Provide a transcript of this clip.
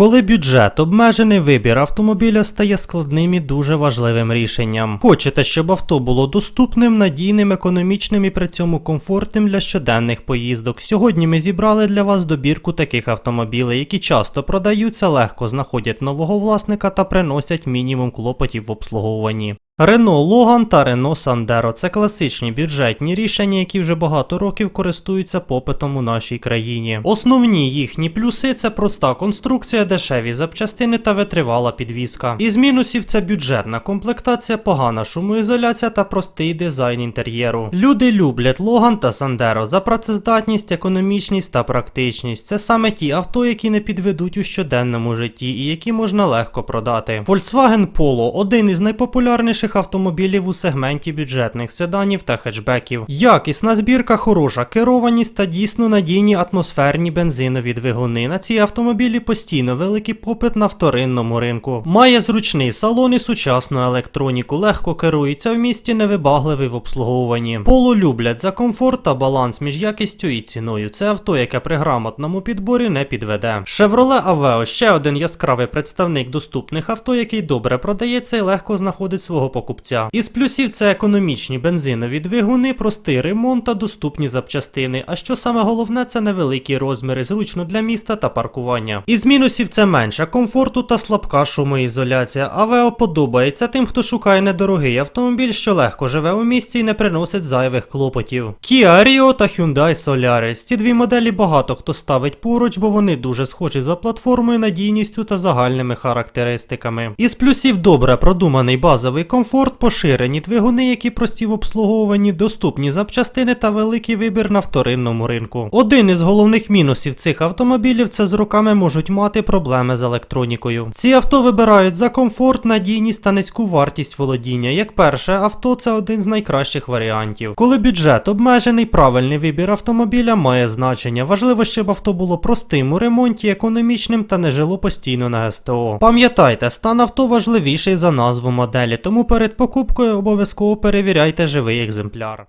Коли бюджет обмежений, вибір автомобіля стає складним і дуже важливим рішенням. Хочете, щоб авто було доступним, надійним, економічним і при цьому комфортним для щоденних поїздок. Сьогодні ми зібрали для вас добірку таких автомобілей, які часто продаються, легко знаходять нового власника та приносять мінімум клопотів в обслуговуванні. Renault Logan та Renault Sandero – це класичні бюджетні рішення, які вже багато років користуються попитом у нашій країні. Основні їхні плюси це проста конструкція, дешеві запчастини та витривала підвізка. Із мінусів це бюджетна комплектація, погана шумоізоляція та простий дизайн інтер'єру. Люди люблять Logan та Sandero за працездатність, економічність та практичність. Це саме ті авто, які не підведуть у щоденному житті і які можна легко продати. Volkswagen Polo – один із найпопулярніших автомобілів у сегменті бюджетних седанів та хетчбеків. Якісна збірка, хороша керованість та дійсно надійні атмосферні бензинові двигуни. На ці автомобілі постійно великий попит на вторинному ринку. Має зручний салон і сучасну електроніку, легко керується в місті, невибагливий в обслуговуванні. Поло люблять за комфорт та баланс між якістю і ціною. Це авто, яке при грамотному підборі не підведе. Chevrolet Aveo – ще один яскравий представник доступних авто, який добре продається і легко знаходить свого покупця. Із плюсів це економічні бензинові двигуни, простий ремонт та доступні запчастини. А що саме головне, це невеликі розміри, зручно для міста та паркування. Із мінусів це менше комфорту та слабка шумоізоляція. Авео подобається тим, хто шукає недорогий автомобіль, що легко живе у місті і не приносить зайвих клопотів. Kia Rio та Hyundai Solaris. Ці дві моделі багато хто ставить поруч, бо вони дуже схожі за платформою, надійністю та загальними характеристиками. Із плюсів добре продуманий базовий комфорт, поширені двигуни, які прості в обслуговуванні, доступні запчастини та великий вибір на вторинному ринку. Один із головних мінусів цих автомобілів це з роками можуть мати проблеми з електронікою. Ці авто вибирають за комфорт, надійність та низьку вартість володіння. Як перше, авто це один з найкращих варіантів. Коли бюджет обмежений, правильний вибір автомобіля має значення. Важливо, щоб авто було простим у ремонті, економічним та не жило постійно на СТО. Пам'ятайте, стан авто важливіший за назву моделі, тому перед покупкою обов'язково перевіряйте живий екземпляр.